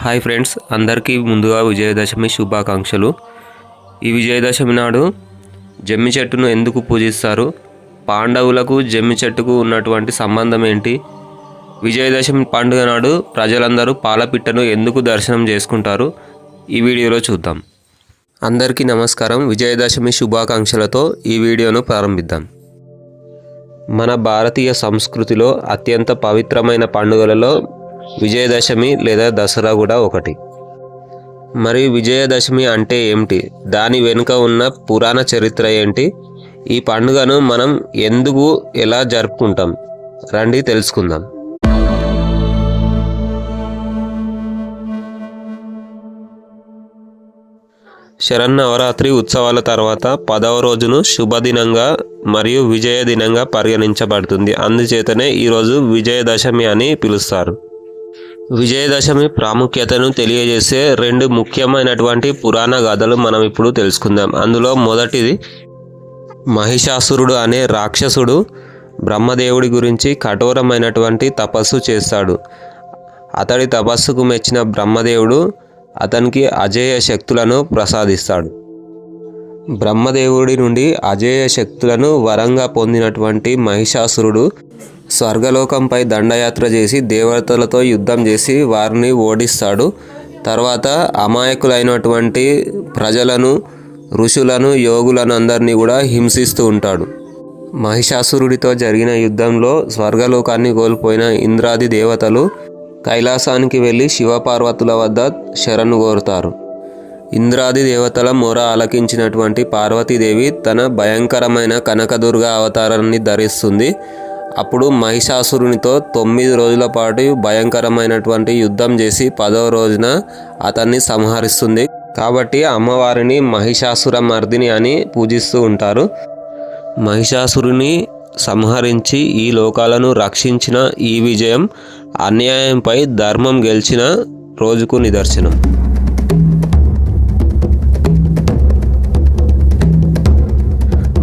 Hi friends అందరికీ ముందుగా విజయదశమి శుభాకాంక్షలు. ఈ విజయదశమి నాడు జమ్మి చెట్టును ఎందుకు పూజిస్తారు? పాండవులకు జమ్మి చెట్టుకు ఉన్నటువంటి సంబంధం ఏంటి? విజయదశమి పండుగ నాడు ప్రజలందరూ పాలపిట్టను ఎందుకు దర్శనం చేసుకుంటారు? ఈ వీడియోలో చూద్దాం. అందరికీ నమస్కారం. విజయదశమి శుభాకాంక్షలతో ఈ వీడియోను ప్రారంభిద్దాం. మన భారతీయ సంస్కృతిలో అత్యంత పవిత్రమైన పండుగలలో విజయదశమి లేదా దసరా కూడా ఒకటి. మరి విజయదశమి అంటే ఏమిటి? దాని వెనుక ఉన్న పురాణ చరిత్ర ఏంటి? ఈ పండుగను మనం ఎందుకు ఎలా జరుపుకుంటాం? రండి తెలుసుకుందాం. శరన్నవరాత్రి ఉత్సవాల తర్వాత పదవ రోజును శుభదినంగా మరియు విజయ దినంగా పరిగణించబడుతుంది. అందుచేతనే ఈరోజు విజయదశమి అని పిలుస్తారు. విజయదశమి ప్రాముఖ్యతను తెలియజేసే రెండు ముఖ్యమైనటువంటి పురాణ గాథలు మనం ఇప్పుడు తెలుసుకుందాం. అందులో మొదటిది మహిషాసురుడు అనే రాక్షసుడు బ్రహ్మదేవుడి గురించి కఠోరమైనటువంటి తపస్సు చేస్తాడు. అతడి తపస్సుకు మెచ్చిన బ్రహ్మదేవుడు అతనికి అజేయ శక్తులను ప్రసాదిస్తాడు. బ్రహ్మదేవుడి నుండి అజేయ శక్తులను వరంగా పొందినటువంటి మహిషాసురుడు స్వర్గలోకంపై దండయాత్ర చేసి దేవతలతో యుద్ధం చేసి వారిని ఓడిస్తాడు. తర్వాత అమాయకులైనటువంటి ప్రజలను ఋషులను యోగులను అందరినీ కూడా హింసిస్తూ ఉంటాడు. మహిషాసురుడితో జరిగిన యుద్ధంలో స్వర్గలోకాన్ని కోల్పోయిన ఇంద్రాది దేవతలు కైలాసానికి వెళ్ళి శివపార్వతుల వద్ద శరణు కోరుతారు. ఇంద్రాది దేవతల మొర ఆలకించినటువంటి పార్వతీదేవి తన భయంకరమైన కనకదుర్గ అవతారాన్ని ధరిస్తుంది. అప్పుడు మహిషాసురునితో తొమ్మిది రోజుల పాటు భయంకరమైనటువంటి యుద్ధం చేసి పదవ రోజున అతన్ని సంహరిస్తుంది. కాబట్టి అమ్మవారిని మహిషాసుర మర్దిని అని పూజిస్తూ ఉంటారు. మహిషాసురుని సంహరించి ఈ లోకాలను రక్షించిన ఈ విజయం అన్యాయంపై ధర్మం గెలిచిన రోజుకు నిదర్శనం.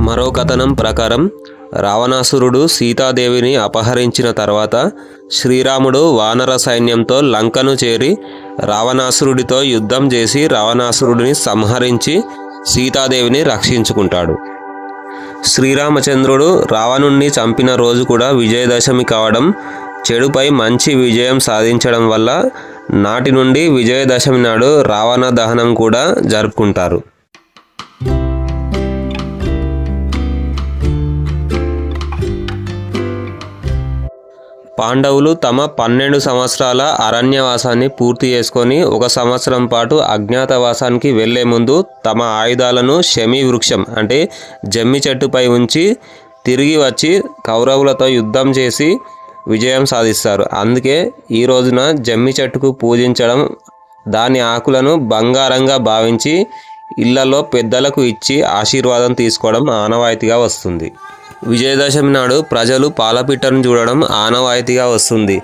మరో కథనం ప్రకారం రావణాసురుడు సీతాదేవిని అపహరించిన తర్వాత శ్రీరాముడు వానర సైన్యంతో లంకను చేరి రావణాసురుడితో యుద్ధం చేసి రావణాసురుడిని సంహరించి సీతాదేవిని రక్షించుకుంటాడు. శ్రీరామచంద్రుడు రావణుణ్ణి చంపిన రోజు కూడా విజయదశమి కావడం చెడుపై మంచి విజయం సాధించడం వల్ల నాటి నుండి విజయదశమి నాడు రావణ దహనం కూడా జరుపుకుంటారు. పాండవులు తమ పన్నెండు సంవత్సరాల అరణ్యవాసాన్ని పూర్తి చేసుకొని ఒక సంవత్సరం పాటు అజ్ఞాతవాసానికి వెళ్ళే ముందు తమ ఆయుధాలను శమి వృక్షం అంటే జమ్మి చెట్టుపై ఉంచి తిరిగి వచ్చి కౌరవులతో యుద్ధం చేసి విజయం సాధిస్తారు. అందుకే ఈ రోజున జమ్మి చెట్టుకు పూజించడం దాని ఆకులను బంగారంగా భావించి ఇళ్ళలో పెద్దలకు ఇచ్చి ఆశీర్వాదం తీసుకోవడం ఆనవాయితీగా వస్తుంది. విజయదశమి నాడు ప్రజలు పాలపిట్టను చూడడం ఆనవాయితీగా వస్తుంది.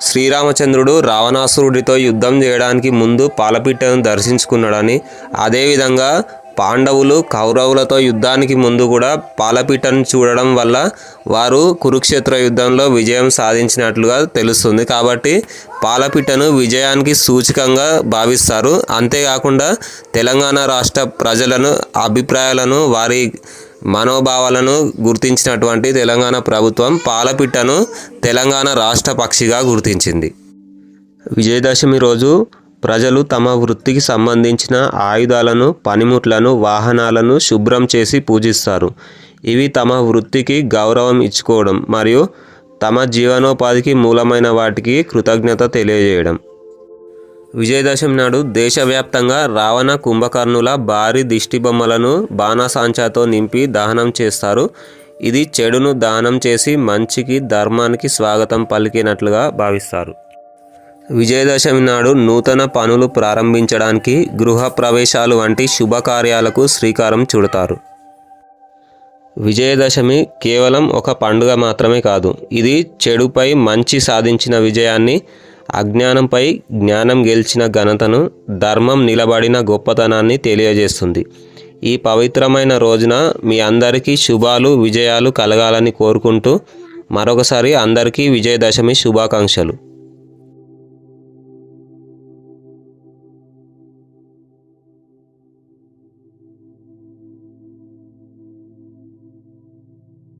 శ్రీరామచంద్రుడు రావణాసురుడితో యుద్ధం చేయడానికి ముందు పాలపిట్టను దర్శించుకున్నాడని అదేవిధంగా పాండవులు కౌరవులతో యుద్ధానికి ముందు కూడా పాలపిట్టను చూడడం వల్ల వారు కురుక్షేత్ర యుద్ధంలో విజయం సాధించినట్లుగా తెలుస్తుంది. కాబట్టి పాలపిట్టను విజయానికి సూచకంగా భావిస్తారు. అంతేకాకుండా తెలంగాణ రాష్ట్ర ప్రజలను అభిప్రాయాలను వారి మనోభావాలను గుర్తించినటువంటి తెలంగాణ ప్రభుత్వం పాలపిట్టను తెలంగాణ రాష్ట్ర పక్షిగా గుర్తించింది. విజయదశమి రోజు ప్రజలు తమ వృత్తికి సంబంధించిన ఆయుధాలను పనిముట్లను వాహనాలను శుభ్రం చేసి పూజిస్తారు. ఇవి తమ వృత్తికి గౌరవం ఇచ్చుకోవడం మరియు తమ జీవనోపాధికి మూలమైన వాటికి కృతజ్ఞత తెలియజేయడం. విజయదశమి నాడు దేశవ్యాప్తంగా రావణ కుంభకర్ణుల భారీ దిష్టిబొమ్మలను బాణసాంచాతో బాణాసాంచాతో నింపి దహనం చేస్తారు. ఇది చెడును దహనం చేసి మంచికి ధర్మానికి స్వాగతం పలికినట్లుగా భావిస్తారు. విజయదశమి నాడు నూతన పనులు ప్రారంభించడానికి గృహ ప్రవేశాలు వంటి శుభకార్యాలకు శ్రీకారం చుడతారు. విజయదశమి కేవలం ఒక పండుగ మాత్రమే కాదు ఇది చెడుపై మంచి సాధించిన విజయాన్ని అజ్ఞానంపై జ్ఞానం గెలిచిన ఘనతను ధర్మం నిలబడిన గొప్పతనాన్ని తెలియజేస్తుంది. ఈ పవిత్రమైన రోజున మీ అందరికీ శుభాలు విజయాలు కలగాలని కోరుకుంటూ మరొకసారి అందరికీ విజయదశమి శుభాకాంక్షలు.